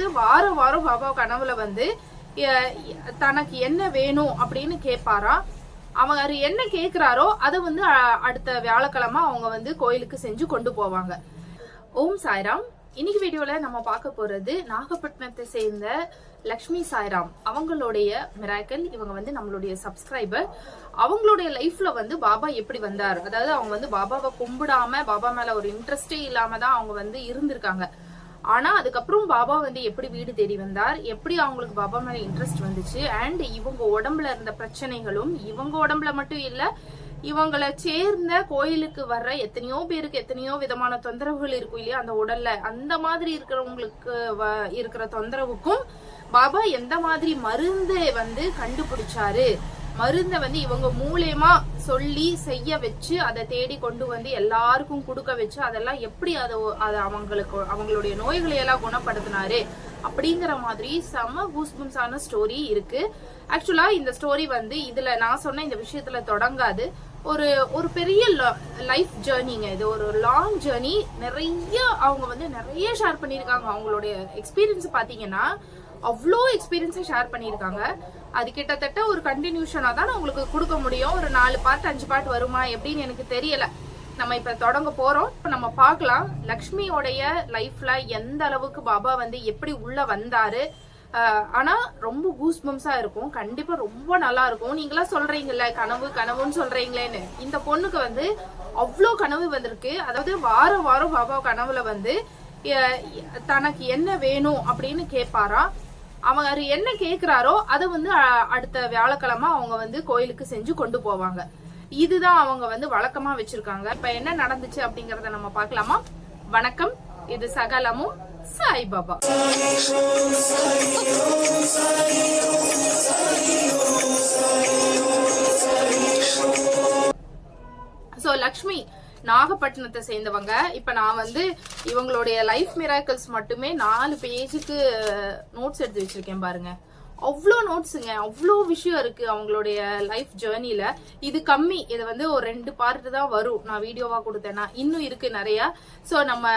அதாவது வாரம் வாரம் பாபா கனவுல வந்து தனக்கு என்ன வேணும் அப்படின்னு கேட்பாரா? அவர் என்ன கேட்குறாரோ அதை வந்து அடுத்த வியாழக்கிழமை அவங்க வந்து கோயிலுக்கு செஞ்சு கொண்டு போவாங்க. ஓம் சாய்ராம். இன்னைக்கு வீடியோல நம்ம பார்க்க போறது நாகப்பட்டினத்தை சேர்ந்த லக்ஷ்மி சாய்ராம். அவங்களுடைய மிராக்கல் இவங்க வந்து நம்மளுடைய சப்ஸ்கிரைபர் அவங்களுடைய லைஃப்ல வந்து பாபா எப்படி வந்தார்? அதாவது அவங்க வந்து பாபாவை கும்பிடாம பாபா மேல ஒரு இன்ட்ரெஸ்டே இல்லாம தான் அவங்க வந்து இருந்திருக்காங்க. ஆனா அதுக்கப்புறம் பாபா வந்து எப்படி வீடு தேடி வந்தார்? எப்படி அவங்களுக்கு பாபா மேல இன்ட்ரெஸ்ட் வந்துச்சு? அண்ட் இவங்க உடம்புல இருந்த பிரச்சனைகளும் இவங்க உடம்புல மட்டும் இல்ல இவங்களை சேர்ந்த கோயிலுக்கு வர்ற எத்தனையோ பேருக்கு எத்தனையோ விதமான தொந்தரவுகள் இருக்கும் இல்லையா? அந்த உடல்ல அந்த மாதிரி இருக்கிறவங்களுக்கு வ- இருக்கிற தொந்தரவுக்கும் பாபா எந்த மாதிரி மருந்தை வந்து கண்டுபிடிச்சாரு? மருந்தை வந்து இவங்க மூலயமா சொல்லி செய்ய வச்சு அதை தேடி கொண்டு வந்து எல்லாருக்கும் கொடுக்க வச்சு அதெல்லாம் எப்படி அதை அதை அவங்களுக்கு அவங்களுடைய நோய்களை எல்லாம் குணப்படுத்தினாரு அப்படிங்கிற மாதிரி செம கூஸ்பம்ஸான ஸ்டோரி இருக்கு. ஆக்சுவலா இந்த ஸ்டோரி வந்து இதுல நான் சொன்ன இந்த விஷயத்துல தொடங்காது. ஒரு ஒரு பெரிய லைஃப் ஜேர்னிங்க இது. ஒரு லாங் ஜேர்னி நிறைய அவங்க வந்து நிறைய ஷேர் பண்ணியிருக்காங்க. அவங்களுடைய எக்ஸ்பீரியன்ஸ் பாத்தீங்கன்னா அவ்வளோ எக்ஸ்பீரியன்ஸை ஷேர் பண்ணியிருக்காங்க. அது கிட்டத்தட்ட ஒரு கண்டினியூஷனாக தான் நான் உங்களுக்கு கொடுக்க முடியும். ஒரு நாலு பாட்டு அஞ்சு பாட்டு வருமா எப்படின்னு எனக்கு தெரியல. நம்ம இப்ப தொடங்க போறோம். இப்போ நம்ம பார்க்கலாம். லக்ஷ்மியோடைய லைஃப்ல எந்த அளவுக்கு பாபா வந்து எப்படி உள்ள வந்தாரு? ஆனால் ஆனா ரொம்ப கூஸ்பம்ஸா இருக்கும். கண்டிப்பா ரொம்ப நல்லா இருக்கும். நீங்களா சொல்றீங்கல்ல கனவு கனவுன்னு சொல்றீங்களேன்னு. இந்த பொண்ணுக்கு வந்து அவ்வளோ கனவு வந்திருக்கு. அதாவது வாரம் வாரம் பாபா கனவுல வந்து தனக்கு என்ன வேணும் அப்படின்னு கேட்பாரா? அவர் என்ன கேட்குறாரோ அதை வந்து அடுத்த வியாழக்கிழமை அவங்க வந்து கோயிலுக்கு செஞ்சு கொண்டு போவாங்க. இதுதான் அவங்க வந்து வழக்கமா வச்சிருக்காங்க. இப்ப என்ன நடந்துச்சு அப்படிங்கறத நம்ம பார்க்கலாமா? வணக்கம். இது சகலமும் சாய்பாபா. சோ லக்ஷ்மி நாகப்பட்டினத்தை சேர்ந்தவங்க. இப்ப நான் வந்து இவங்களுடைய லைஃப் மிராக்கிள்ஸ் மட்டுமே நாலு பேஜுக்கு நோட்ஸ் எடுத்து வச்சிருக்கேன் பாருங்க. அவ்வளோ நோட்ஸுங்க அவ்வளோ விஷயம் இருக்கு அவங்களுடைய லைஃப் ஜேர்னியில் இது கம்மி. இது வந்து ஒரு ரெண்டு பார்ட் தான் வரும். நான் வீடியோவா கொடுத்தேன்னா இன்னும் இருக்கு நிறையா. ஸோ நம்ம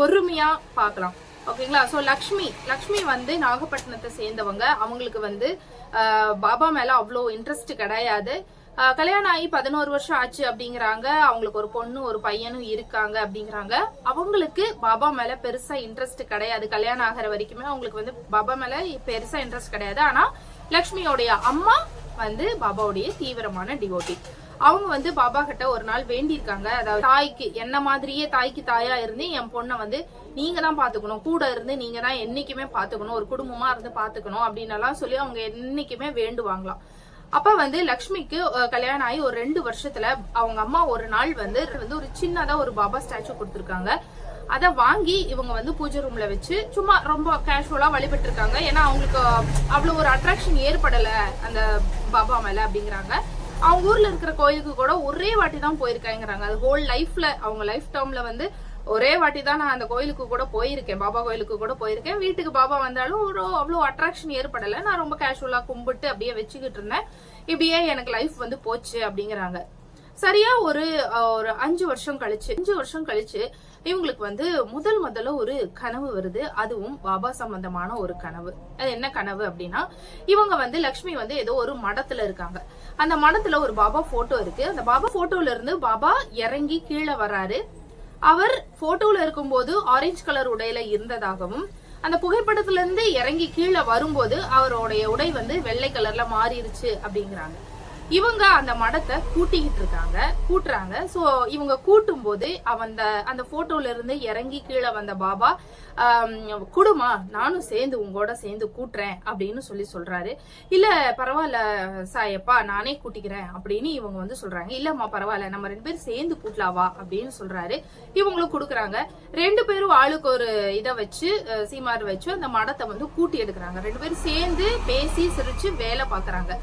பொறுமையா பார்க்கலாம். ஓகேங்களா? ஸோ லக்ஷ்மி. லக்ஷ்மி வந்து நாகப்பட்டினத்தை சேர்ந்தவங்க. அவங்களுக்கு வந்து பாபா மேல அவ்வளோ இன்ட்ரெஸ்ட் கிடையாது. கல்யாணம் ஆகி பதினோரு வருஷம் ஆச்சு அப்படிங்கிறாங்க. அவங்களுக்கு ஒரு பொண்ணு ஒரு பையனும் இருக்காங்க அப்படிங்கிறாங்க. அவங்களுக்கு பாபா மேல பெருசா இன்ட்ரெஸ்ட் கிடையாது. கல்யாணம் ஆகிற வரைக்குமே அவங்களுக்கு வந்து பாபா மேல பெருசா இன்ட்ரெஸ்ட் கிடையாது. ஆனா லக்ஷ்மியோடைய அம்மா வந்து பாபாவுடைய தீவிரமான டிவோட்டி அவங்க வந்து பாபா கிட்ட ஒரு நாள் வேண்டியிருக்காங்க. அதாவது தாய்க்கு என்ன மாதிரியே தாய்க்கு தாயா இருந்து என் பொண்ணை வந்து நீங்க தான் பாத்துக்கணும். கூட இருந்து நீங்க தான் என்னைக்குமே பாத்துக்கணும். ஒரு குடும்பமா இருந்து பாத்துக்கணும் அப்படின்னு எல்லாம் சொல்லி அவங்க என்னைக்குமே வேண்டுவாங்களாம். அப்ப வந்து லக்ஷ்மிக்கு கல்யாணம் ஆகி ஒரு ரெண்டு வருஷத்துல அவங்க அம்மா ஒரு நாள் வந்து வந்து ஒரு சின்னதா ஒரு பாபா ஸ்டாச்சு கொடுத்துருக்காங்க. அதை வாங்கி இவங்க வந்து பூஜை ரூம்ல வச்சு சும்மா ரொம்ப கேஷுவலா வழிபட்டு இருக்காங்க ஏன்னா அவங்களுக்கு அவ்வளவு ஒரு அட்ராக்ஷன் ஏற்படல அந்த பாபா மேல அப்படிங்கிறாங்க. அவங்க ஊர்ல இருக்கிற கோயிலுக்கு கூட ஒரே வாட்டி தான் போயிருக்காங்கிறாங்க அது ஹோல் லைஃப்ல அவங்க லைஃப் டேர்ம்ல வந்து ஒரே வாட்டி தான் நான் அந்த கோயிலுக்கு கூட போயிருக்கேன். பாபா கோயிலுக்கு கூட போயிருக்கேன். வீட்டுக்கு பாபா வந்தாலும் ஒரு அவ்வளோ அட்ராக்ஷன் ஏற்படலை. நான் ரொம்ப கேஷுவலாக கும்பிட்டு அப்படியே வச்சுக்கிட்டு இருந்தேன். இப்படியே எனக்கு லைஃப் வந்து போச்சு அப்படிங்கிறாங்க. சரியா ஒரு ஒரு அஞ்சு வருஷம் கழிச்சு அஞ்சு வருஷம் கழிச்சு இவங்களுக்கு வந்து முதல் முதல்ல ஒரு கனவு வருது. அதுவும் பாபா சம்பந்தமான ஒரு கனவு. அது என்ன கனவு அப்படின்னா இவங்க வந்து லக்ஷ்மி வந்து ஏதோ ஒரு மடத்துல இருக்காங்க. அந்த மடத்துல ஒரு பாபா போட்டோ இருக்கு. அந்த பாபா போட்டோல இருந்து பாபா இறங்கி கீழே வராரு. அவர் போட்டோல இருக்கும்போது ஆரஞ்சு கலர் உடையில இருந்ததாகவும் அந்த புகைப்படத்துல இருந்து இறங்கி கீழே வரும்போது அவருடைய உடை வந்து வெள்ளை கலர்ல மாறிடுச்சு அப்படிங்கிறாங்க. இவங்க அந்த மடத்தை கூட்டிக்கிட்டு இருக்காங்க கூட்டுறாங்க. சோ இவங்க கூட்டும் போது அந்த அந்த போட்டோல இருந்து இறங்கி கீழே வந்த பாபா குடுமா நானும் சேர்ந்து உங்களோட சேர்ந்து கூட்டுறேன் அப்படின்னு சொல்லி சொல்றாரு. இல்ல பரவாயில்ல சாயப்பா நானே கூட்டிக்கிறேன் அப்படின்னு இவங்க வந்து சொல்றாங்க. இல்லம்மா பரவாயில்ல நம்ம ரெண்டு பேரும் சேர்ந்து கூட்டலாவா அப்படின்னு சொல்றாரு. இவங்களும் கொடுக்குறாங்க. ரெண்டு பேரும் ஆளுக்கு ஒரு இதை வச்சு சீமார் வச்சு அந்த மடத்தை வந்து கூட்டி எடுக்கிறாங்க. ரெண்டு பேரும் சேர்ந்து பேசி சிரிச்சு வேலை பாக்குறாங்க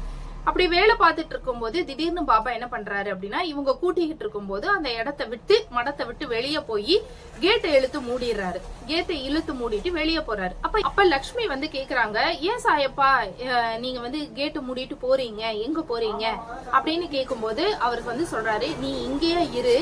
அப்படி வேலை பார்த்துட்டு இருக்கும்போது திடீர்னு பாபா என்ன பண்றாரு அப்படின்னா இவங்க கூட்டிக்கிட்டு இருக்கும்போது அந்த இடத்த விட்டு மடத்தை விட்டு வெளியே போய் கேட்டை இழுத்து மூடிடுறாரு. கேட்டை இழுத்து மூடிட்டு வெளியே போறாரு. அப்ப அப்ப லக்ஷ்மி வந்து கேக்குறாங்க ஏன் சாயப்பா நீங்க வந்து கேட்டு மூடிட்டு போறீங்க? எங்க போறீங்க? அப்படின்னு கேக்கும்போது அவருக்கு வந்து சொல்றாரு நீ இங்கேயே இரு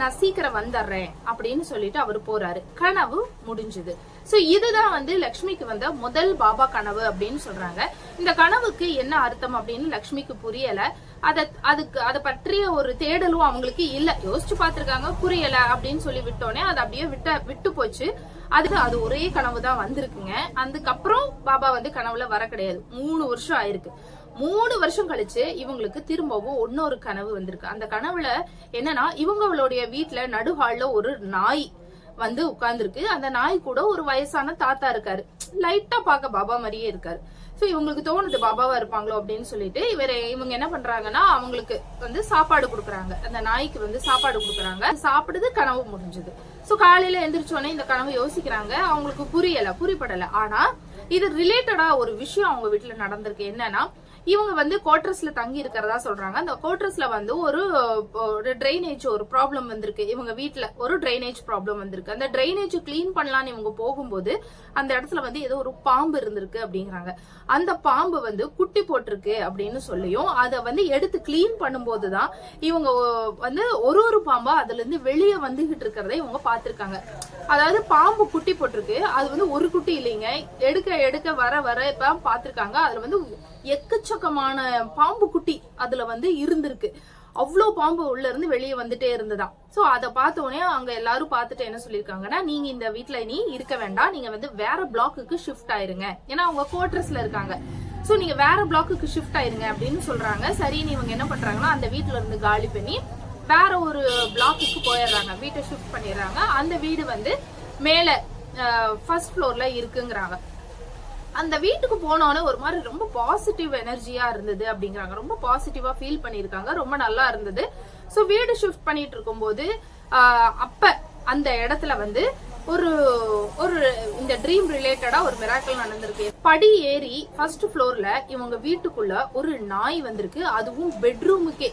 நான் சீக்கிரம் வந்துடுறேன் அப்படின்னு சொல்லிட்டு அவர் போறாரு. கனவு முடிஞ்சுது. சோ இதுதான் வந்து லக்ஷ்மிக்கு வந்த முதல் பாபா கனவு அப்படின்னு சொல்றாங்க. இந்த கனவுக்கு என்ன அர்த்தம் அப்படின்னு லக்ஷ்மிக்கு புரியல. அத அதுக்கு அதை பற்றிய ஒரு தேடலும் அவங்களுக்கு இல்ல. யோசிச்சு பார்த்துருக்காங்க புரியல அப்படின்னு சொல்லி விட்டோன்னே அது அப்படியே விட்ட விட்டு போச்சு. அதுக்கு அது ஒரே கனவு தான் வந்திருக்குங்க. அதுக்கப்புறம் பாபா வந்து கனவுல வர கிடையாது. மூணு வருஷம் ஆயிருக்கு. மூணு வருஷம் கழிச்சு இவங்களுக்கு திரும்பவும் இன்னொரு கனவு வந்திருக்கு. அந்த கனவுல என்னன்னா இவங்களுடைய வீட்டுல நடுஹால்ல ஒரு நாய் வந்து உட்கார்ந்துருக்கு. அந்த நாய் கூட ஒரு வயசான தாத்தா இருக்காரு. லைட்டா பார்க்க பாபா மாதிரியே இருக்காரு. ஸோ இவங்களுக்கு தோணுது பாபாவா இருப்பாங்களோ அப்படின்னு சொல்லிட்டு இவர் இவங்க என்ன பண்றாங்கன்னா அவங்களுக்கு வந்து சாப்பாடு கொடுக்குறாங்க. அந்த நாய்க்கு வந்து சாப்பாடு கொடுக்குறாங்க. சாப்பிடுது கனவு முடிஞ்சது. ஸோ காலையில எந்திரிச்சோடனே இந்த கனவு யோசிக்கிறாங்க. அவங்களுக்கு புரியல புரியப்படல ஆனா இது ரிலேட்டடா ஒரு விஷயம் அவங்க வீட்டுல நடந்திருக்கு. என்னன்னா இவங்க வந்து குவார்டர்ஸ்ல தங்கி இருக்கிறதா சொல்றாங்க. அந்த குவார்டர்ஸ்ல வந்து ஒரு ஒரு ட்ரைனேஜ் ஒரு ப்ராப்ளம் வந்திருக்கு. இவங்க வீட்டுல ஒரு ட்ரைனேஜ் ப்ராப்ளம் வந்திருக்கு. அந்த ட்ரைனேஜ் க்ளீன் பண்ணலாம்னு இவங்க போகும்போது அந்த இடத்துல வந்து ஏதோ ஒரு பாம்பு இருந்திருக்கு அப்படிங்கிறாங்க. அந்த பாம்பு வந்து குட்டி போட்டிருக்கு அப்படின்னு சொல்லியும் அதை வந்து எடுத்து க்ளீன் பண்ணும்போது தான் இவங்க வந்து ஒரு ஒரு பாம்பா அதுல இருந்து வெளியே வந்துகிட்டு இருக்கிறத இவங்க பார்த்திருக்காங்க. அதாவது பாம்பு குட்டி போட்டிருக்கு. அது வந்து ஒரு குட்டி இல்லைங்க. எடுக்க எடுக்க வர வர இப்ப பார்த்திருக்காங்க. அதுல வந்து எக்கச்சக்கமான பாம்பு குட்டி அதுல வந்து இருந்திருக்கு. அவ்வளோ பாம்பு உள்ள இருந்து வெளியே வந்துட்டே இருந்ததாம் ஸோ அதை பார்த்த உடனே அங்க எல்லாரும் பார்த்துட்டு என்ன சொல்லியிருக்காங்கன்னா நீங்க இந்த வீட்டில் நீ இருக்க வேண்டாம். நீங்க வந்து வேற பிளாக்குக்கு ஷிஃப்ட் ஆயிருங்க. ஏன்னா அவங்க குவார்டர்ஸ்ல இருக்காங்க. ஸோ நீங்க வேற பிளாக்குக்கு ஷிஃப்ட் ஆயிருங்க அப்படின்னு சொல்றாங்க. சரின்னு இவங்க என்ன பண்றாங்கன்னா அந்த வீட்டுல இருந்து காலி பண்ணி வேற ஒரு பிளாக்குக்கு போயிடுறாங்க. வீட்டை ஷிஃப்ட் பண்ணிடுறாங்க. அந்த வீடு வந்து மேலே ஃபர்ஸ்ட் ஃப்ளோர்ல இருக்குங்கிறாங்க. அந்த வீட்டுக்கு போனோடனே ஒரு மாதிரி ரொம்ப பாசிட்டிவ் எனர்ஜியா இருந்தது அப்படிங்கிறாங்க. ரொம்ப பாசிட்டிவா ஃபீல் பண்ணியிருக்காங்க. ரொம்ப நல்லா இருந்தது. ஸோ வீடு ஷிஃப்ட் பண்ணிட்டு இருக்கும்போது அப்ப அந்த இடத்துல வந்து ஒரு ஒரு இந்த ட்ரீம் ரிலேட்டடா ஒரு மிராக்கல் நடந்திருக்கு. படி ஏறி ஃபர்ஸ்ட் ஃப்ளோர்ல இவங்க வீட்டுக்குள்ள ஒரு நாய் வந்திருக்கு. அதுவும் பெட்ரூமுக்கே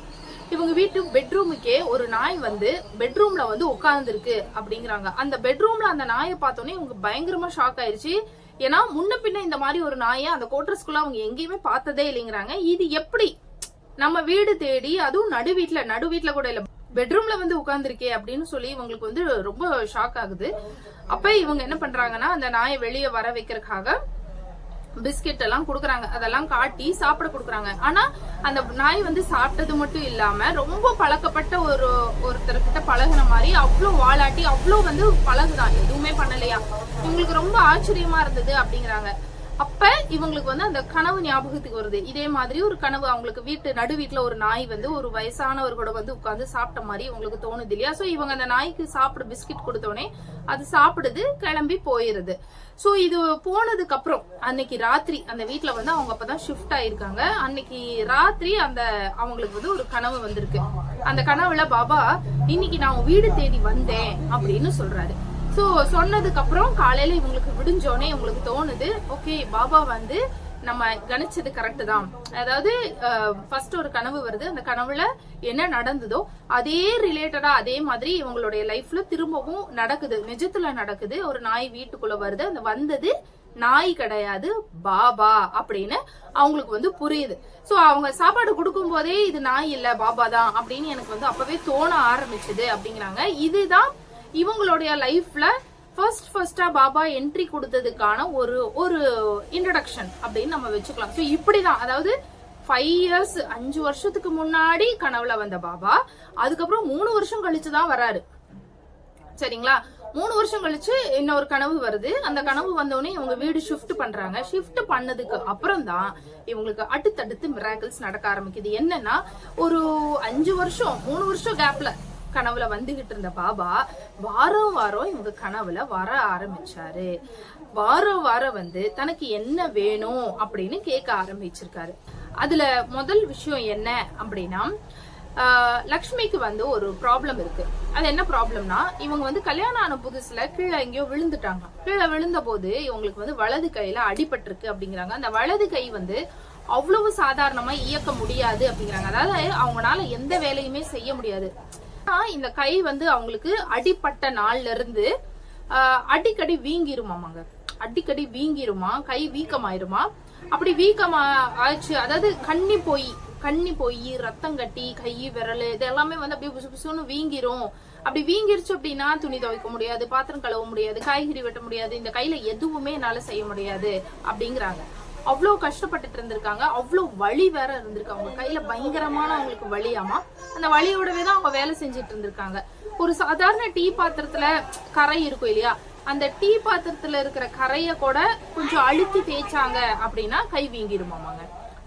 இவங்க வீட்டு பெட்ரூமுக்கே ஒரு நாய் வந்து பெட்ரூம்ல வந்து உட்கார்ந்துருக்கு அப்படிங்கிறாங்க. அந்த பெட்ரூம்ல அந்த நாயை பார்த்தோன்னே இவங்க பயங்கரமா ஷாக் ஆயிருச்சு. ஏன்னா முன்ன பின்ன இந்த மாதிரி ஒரு நாயை அந்த கோட்டர்ஸ்குள்ள அவங்க எங்கேயுமே பார்த்ததே இல்லைங்கிறாங்க. இது எப்படி நம்ம வீடு தேடி அதுவும் நடு வீட்டுல நடு வீட்டுல கூட இல்ல பெட்ரூம்ல வந்து உட்கார்ந்துருக்கே அப்படின்னு சொல்லி இவங்களுக்கு வந்து ரொம்ப ஷாக் ஆகுது. அப்ப இவங்க என்ன பண்றாங்கன்னா அந்த நாயை வெளியே வர வைக்கிறதுக்காக பிஸ்கெட் எல்லாம் குடுக்கறாங்க. அதெல்லாம் காட்டி சாப்பிட குடுக்கறாங்க. ஆனா அந்த நாய் வந்து சாப்பிட்டது மட்டும் இல்லாம ரொம்ப பழக்கப்பட்ட ஒரு ஒருத்தர்கிட்ட பழகுன மாதிரி அவ்வளோ வாலாட்டி அவ்வளோ வந்து பழகுதான். எதுவுமே பண்ணலையா? இவங்களுக்கு ரொம்ப ஆச்சரியமா இருந்தது அப்படிங்கிறாங்க. அப்ப இவங்களுக்கு வந்து அந்த கனவு ஞாபகத்துக்கு வருது. இதே மாதிரி ஒரு கனவு அவங்களுக்கு வீட்டு நடு வீட்டுல ஒரு நாய் வந்து ஒரு வயசானவர்கூட வந்து உட்காந்து சாப்பிட்ட மாதிரி இவங்களுக்கு தோணுது இல்லையா? சோ இவங்க அந்த நாய்க்கு சாப்பிட பிஸ்கட் கொடுத்தோடனே அது சாப்பிடுது கிளம்பி போயிருது. சோ இது போனதுக்கு அப்புறம் அன்னைக்கு ராத்திரி அந்த வீட்டுல வந்து அவங்க அப்பதான் ஷிஃப்ட் ஆயிருக்காங்க. அன்னைக்கு ராத்திரி அந்த அவங்களுக்கு வந்து ஒரு கனவு வந்திருக்கு. அந்த கனவுல பாபா இன்னைக்கு நான் வீடு தேடி வந்தேன் அப்படின்னு சொல்றாரு. ஸோ சொன்னதுக்கப்புறம் காலையில் இவங்களுக்கு விடிஞ்சோனே இவங்களுக்கு தோணுது ஓகே பாபா வந்து நம்ம கணிச்சது கரெக்டு தான். அதாவது ஃபர்ஸ்ட் ஒரு கனவு வருது. அந்த கனவுல என்ன நடந்ததோ அதே ரிலேட்டடா அதே மாதிரி இவங்களுடைய லைஃப்ல திரும்பவும் நடக்குது. நிஜத்துல நடக்குது. ஒரு நாய் வீட்டுக்குள்ள வருது. அந்த வந்தது நாய் கிடையாது பாபா அப்படின்னு அவங்களுக்கு வந்து புரியுது. சோ அவங்க சாப்பாடு கொடுக்கும் போதே இது நாய் இல்ல பாபா தான் அப்படின்னு எனக்கு வந்து அப்பவே தோண ஆரம்பிச்சது அப்படிங்கிறாங்க. இதுதான் இவங்களுடைய லைஃப்ல ஃபர்ஸ்ட் ஃபர்ஸ்டா பாபா என்ட்ரி கொடுத்ததுக்கான ஒரு ஒரு இன்ட்ரடக்ஷன் அப்படின்னு நம்ம வச்சுக்கலாம். ஸோ இப்படிதான். அதாவது ஃபைவ் இயர்ஸ் அஞ்சு வருஷத்துக்கு முன்னாடி கனவுல வந்த பாபா. அதுக்கப்புறம் மூணு வருஷம் கழிச்சு தான் வராரு. சரிங்களா? மூணு வருஷம் கழிச்சு இன்னொரு கனவு வருது. அந்த கனவு வந்தோடனே இவங்க வீடு ஷிஃப்ட் பண்றாங்க. ஷிஃப்ட் பண்ணதுக்கு அப்புறம் தான் இவங்களுக்கு அடுத்தடுத்து மிராக்கிள்ஸ் நடக்க ஆரம்பிக்குது. என்னன்னா ஒரு அஞ்சு வருஷம் மூணு வருஷம் கேப்ல கனவுல வந்துகிட்டு இருந்த பாபா வாரம் வாரம் இவங்க கனவுல வர ஆரம்பிச்சாரு. வாரம் வாரம் வந்து தனக்கு என்ன வேணும் அப்படின்னு கேட்க ஆரம்பிச்சிருக்காரு. அதுல முதல் விஷயம் என்ன அப்படின்னா லக்ஷ்மிக்கு வந்து ஒரு ப்ராப்ளம் இருக்கு. அது என்ன ப்ராப்ளம்னா இவங்க வந்து கல்யாணம் ஆன புதுசுல கீழே எங்கேயோ விழுந்துட்டாங்க. கீழே விழுந்த போது இவங்களுக்கு வந்து வலது கையில அடிபட்டிருக்கு அப்படிங்கிறாங்க. அந்த வலது கை வந்து அவ்வளவு சாதாரணமா இயக்க முடியாது அப்படிங்கிறாங்க. அதாவது அவங்களால எந்த வேலையுமே செய்ய முடியாது. இந்த கை வந்து அவங்களுக்கு அடிப்பட்ட நாள்ல இருந்து அடிக்கடி வீங்கிருமாமாங்க அடிக்கடி வீங்கிருமா? கை வீக்கமாயிருமா? அப்படி வீக்கமா ஆச்சு. அதாவது கண்ணி போய் கண்ணி போய் ரத்தம் கட்டி கை விரல் இது எல்லாமே வந்து அப்படியே புசு புசுன்னு வீங்கிரும். அப்படி வீங்கிருச்சு அப்படின்னா துணி துவைக்க முடியாது பாத்திரம் கழுவ முடியாது காய்கறி வெட்ட முடியாது இந்த கையில எதுவுமே என்னால செய்ய முடியாது அப்படிங்கிறாங்க. அவ்வளோ கஷ்டப்பட்டுட்டு இருந்திருக்காங்க. அவ்வளோ வலி வேற இருந்திருக்கு அவங்க கையில. பயங்கரமான அவங்களுக்கு வலியாமா அந்த வலியோடவே தான் அவங்க வேலை செஞ்சுட்டு இருந்திருக்காங்க. ஒரு சாதாரண டீ பாத்திரத்துல கரை இருக்கும் இல்லையா? அந்த டீ பாத்திரத்துல இருக்கிற கரையை கூட கொஞ்சம் அழுத்தி தேய்ச்சாங்க அப்படின்னா கை வீங்கிருமாமாங்க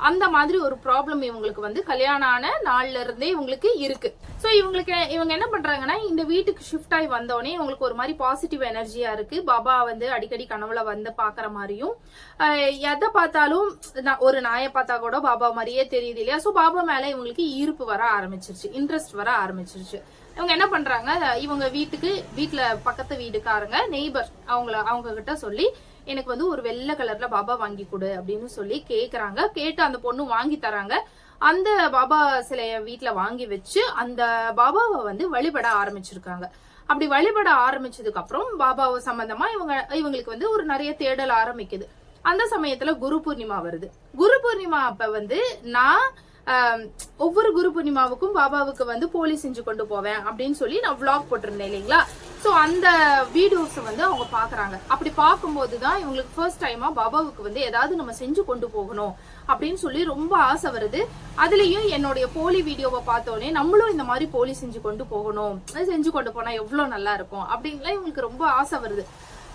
அந்த மாதிரி ஒரு ப்ராப்ளம் இவங்களுக்கு வந்து கல்யாணம் ஆன நாள்ல இருந்தே இவங்களுக்கு இருக்கு. ஸோ இவங்களுக்கு இவங்க என்ன பண்றாங்கன்னா இந்த வீட்டுக்கு ஷிஃப்ட் ஆகி வந்தோடனே இவங்களுக்கு ஒரு மாதிரி பாசிட்டிவ் எனர்ஜியா இருக்கு. பாபா வந்து அடிக்கடி கனவுல வந்து பாக்குற மாதிரியும் எதை பார்த்தாலும் நான் ஒரு நாயை பார்த்தா கூட பாபா மாதிரியே தெரியுது இல்லையா? ஸோ பாபா மேல இவங்களுக்கு ஈர்ப்பு வர ஆரம்பிச்சிருச்சு இன்ட்ரெஸ்ட் வர ஆரம்பிச்சிருச்சு. இவங்க என்ன பண்றாங்க இவங்க வீட்டுக்கு வீட்டுல பக்கத்து வீட்டுக்காரங்க நெய்பர் அவங்கள அவங்க கிட்ட சொல்லி எனக்கு வந்து ஒரு வெள்ளை கலர்ல பாபா வாங்கி கொடு அப்படின்னு சொல்லி கேக்குறாங்க. கேட்டு அந்த பொண்ணு வாங்கி தராங்க. அந்த பாபா சிலைய வீட்டுல வாங்கி வச்சு அந்த பாபாவை வந்து வழிபட ஆரம்பிச்சிருக்காங்க. அப்படி வழிபட ஆரம்பிச்சதுக்கு அப்புறம் பாபாவை சம்பந்தமா இவங்க இவங்களுக்கு வந்து ஒரு நிறைய தேடல் ஆரம்பிக்குது. அந்த சமயத்துல குரு பூர்ணிமா வருது. குரு பூர்ணிமா அப்ப வந்து நான் ஒவ்வொரு குரு பூர்ணிமாவுக்கும் பாபாவுக்கு வந்து போலி செஞ்சு கொண்டு போவேன் அப்படின்னு சொல்லி நான் விளாக் போட்டிருந்தேன் இல்லைங்களா? ஸோ அந்த வீடியோஸ் வந்து அவங்க பாக்குறாங்க அப்படி பார்க்கும்போது தான் இவங்களுக்கு ஃபர்ஸ்ட் டைமா பாபாவுக்கு வந்து ஏதாவது நம்ம செஞ்சு கொண்டு போகணும் அப்படின்னு சொல்லி ரொம்ப ஆசை வருது. அதுலயும் என்னுடைய போலி வீடியோவை பார்த்தோன்னே நம்மளும் இந்த மாதிரி போலி செஞ்சு கொண்டு போகணும். செஞ்சு கொண்டு போனா எவ்வளவு நல்லா இருக்கும் அப்படின்லாம் இவங்களுக்கு ரொம்ப ஆசை வருது.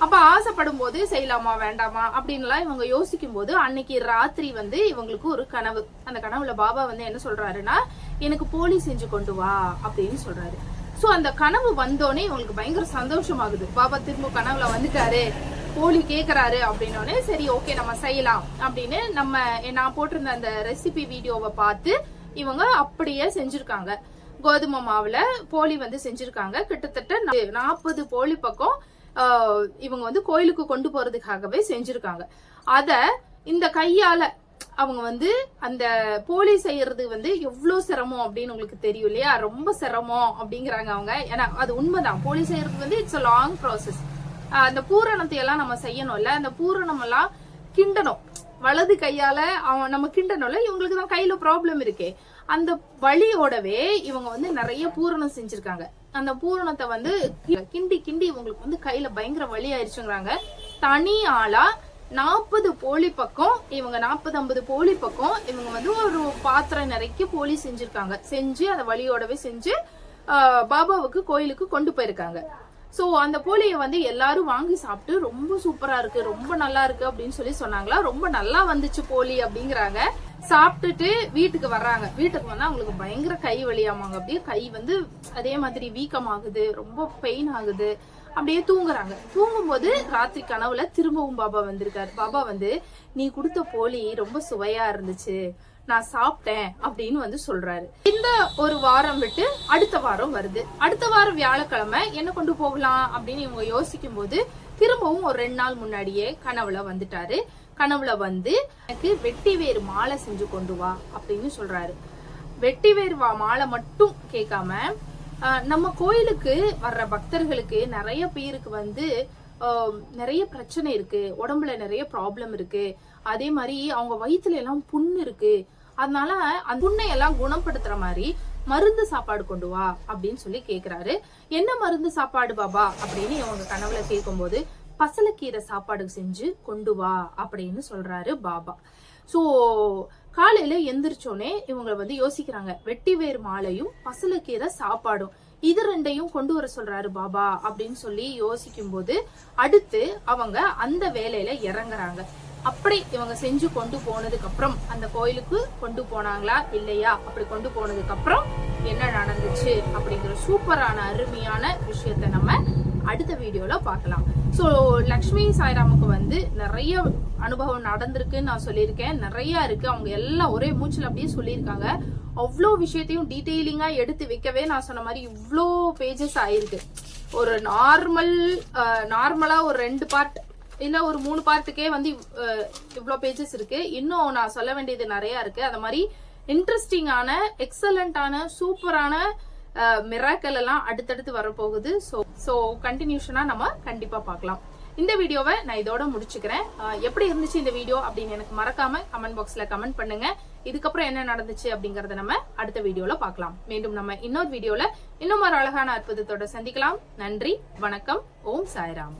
அப்ப ஆசைப்படும் போது செய்யலாமா வேண்டாமா அப்படின்லாம் இவங்க யோசிக்கும் போது அன்னைக்கு ராத்திரி வந்து இவங்களுக்கு ஒரு கனவு. அந்த கனவுல பாபா வந்து என்ன சொல்றாருன்னா எனக்கு போலி செஞ்சு கொண்டு வா அப்படின்னு சொல்றாரு. சோ அந்த கனவு வந்தோடனே இவங்களுக்கு பயங்கர சந்தோஷமாகுது. பாபா திரும்ப கனவுல வந்துட்டாரு. போலி கேக்குறாரு அப்படின்னோடனே சரி ஓகே நம்ம செய்யலாம் அப்படின்னு நம்ம நான் போட்டிருந்த அந்த ரெசிபி வீடியோவை பார்த்து இவங்க அப்படியே செஞ்சிருக்காங்க. கோதுமை மாவுல போலி வந்து செஞ்சிருக்காங்க. கிட்டத்தட்ட நாற்பது போலி பக்கம் இவங்க வந்து கோயிலுக்கு கொண்டு போறதுக்காகவே செஞ்சிருக்காங்க. அத இந்த கையால அவங்க வந்து அந்த போலி செய்யறது வந்து எவ்வளவு சிரமம் அப்படின்னு உங்களுக்கு தெரியும் இல்லையா? ரொம்ப சிரமம் அப்படிங்கிறாங்க அவங்க. ஏன்னா அது உண்மைதான். போலி செய்யறது வந்து இட்ஸ் அ லாங் ப்ராசஸ் அந்த பூரணத்தை எல்லாம் நம்ம செய்யணும்ல. அந்த பூரணம் எல்லாம் கிண்டணும். வலது கையால அவன் நம்ம கிண்டணும்ல. இவங்களுக்கு தான் கையில ப்ராப்ளம் இருக்கே. அந்த வழியோடவே இவங்க வந்து நிறைய பூரணம் செஞ்சிருக்காங்க. அந்த பூரணத்தை வந்து கிண்டி கிண்டி இவங்களுக்கு வந்து கையில பயங்கர வலி ஆயிடுச்சுங்கிறாங்க தனி ஆளா நாற்பது போலி பக்கம் இவங்க நாற்பது ஐம்பது போலி பக்கம் இவங்க வந்து ஒரு பாத்திரம் நிறைக்க போலி செஞ்சிருக்காங்க. செஞ்சு அதை வழியோடவே செஞ்சு பாபாவுக்கு கோயிலுக்கு கொண்டு போயிருக்காங்க. சோ அந்த போலியை வந்து எல்லாரும் வாங்கி சாப்பிட்டு ரொம்ப சூப்பரா இருக்கு ரொம்ப நல்லா இருக்கு அப்படின்னு சொல்லி சொன்னாங்களா? ரொம்ப நல்லா வந்துச்சு போலி அப்படிங்கிறாங்க. சாப்பிட்டுட்டு வீட்டுக்கு வர்றாங்க. வீட்டுக்கு வந்தா அவங்களுக்கு பயங்கர கை வலியாமாங்க. அப்படியே கை வந்து அதே மாதிரி வீக்கமாகுது. ரொம்ப பெயின் ஆகுது. அப்படியே தூங்குறாங்க. தூங்கும்போது ராத்திரி கனவுல திரும்பவும் பாபா வந்திருக்காரு. பாபா வந்து நீ கொடுத்த போலி ரொம்ப சுவையா இருந்துச்சு. நான் சாப்பிட்டேன். அப்படின்னு வந்து சொல்றாரு. இந்த ஒரு வாரம் விட்டு அடுத்த வாரம் வருது. அடுத்த வாரம் வியாழக்கிழமை என்ன கொண்டு போகலாம் அப்படின்னு இவங்க யோசிக்கும் போது திரும்பவும் ஒரு ரெண்டு நாள் முன்னாடியே கனவுல வந்துட்டாரு. கனவுல வந்து எனக்கு வெட்டி வேறு மாலை செஞ்சு கொண்டு வா அப்படின்னு சொல்றாரு. வெட்டி வேறு வா மாலை மட்டும் கேட்காம நம்ம கோயிலுக்கு வர்ற பக்தர்களுக்கு நிறைய பேருக்கு வந்து நிறைய பிரச்சனை இருக்கு. உடம்புல நிறைய ப்ராப்ளம் இருக்கு. அதே மாதிரி அவங்க வயிற்றுல எல்லாம் புண்ணு இருக்கு. அதனால அந்த புண்ணை எல்லாம் குணப்படுத்துற மாதிரி மருந்து சாப்பாடு கொண்டு வா அப்படின்னு சொல்லி கேக்குறாரு. என்ன மருந்து சாப்பாடு பாபா? அப்படின்னு இவங்க கனவுல கேட்கும்போது பசலக்கீரை சாப்பாடு செஞ்சு கொண்டு வா அப்படின்னு சொல்றாரு பாபா. சோ காலையில எந்திரிச்சோனே இவங்க வந்து யோசிக்கிறாங்க. வெட்டி வேர் மாலையும் பசலக்கீரை சாப்பாடும் இது ரெண்டையும் கொண்டு வர சொல்றாரு பாபா அப்படின்னு சொல்லி யோசிக்கும் போது அடுத்து அவங்க அந்த வேலையில இறங்குறாங்க. அப்படி இவங்க செஞ்சு கொண்டு போனதுக்கு அப்புறம் அந்த கோயிலுக்கு கொண்டு போனாங்களா இல்லையா? அப்படி கொண்டு போனதுக்கு அப்புறம் என்ன நடந்துச்சு அப்படிங்கிற சூப்பரான அருமையான விஷயத்த நம்ம அடுத்த வீடியோல பார்க்கலாம். ஸோ லக்ஷ்மி சாய்ராமுக்கு வந்து நிறைய அனுபவம் நடந்திருக்குன்னு நான் சொல்லியிருக்கேன். நிறைய இருக்கு. அவங்க எல்லாம் ஒரே மூச்சில் அப்படியே சொல்லியிருக்காங்க. அவ்வளோ விஷயத்தையும் டீட்டெயிலிங்காக எடுத்து வைக்கவே நான் சொன்ன மாதிரி இவ்வளோ பேஜஸ் ஆயிருக்கு. ஒரு நார்மல் நார்மலாக ஒரு ரெண்டு பார்ட் இந்த ஒரு மூணு பார்ட்டுக்கே வந்து இவ்வளோ பேஜஸ் இருக்கு. இன்னும் நான் சொல்ல வேண்டியது நிறைய இருக்கு. அது மாதிரி இன்ட்ரெஸ்டிங்கான எக்ஸலண்டான சூப்பரான மிராக்கல் எல்லாம் அடுத்தடுத்து வரப்போகுது. ஸோ ஸோ கண்டினியூஷனாக நம்ம கண்டிப்பாக பார்க்கலாம். இந்த வீடியோவை நான் இதோட முடிச்சுக்கிறேன். எப்படி இருந்துச்சு இந்த வீடியோ அப்படின்னு எனக்கு மறக்காம கமெண்ட் பாக்ஸ்ல கமெண்ட் பண்ணுங்க. இதுக்கப்புறம் என்ன நடந்துச்சு அப்படிங்கறத நம்ம அடுத்த வீடியோல பார்க்கலாம். மீண்டும் நம்ம இன்னொரு வீடியோல இன்னும் ஒரு அழகான அற்புதத்தோட சந்திக்கலாம். நன்றி வணக்கம் ஓம் சாய்ராம்.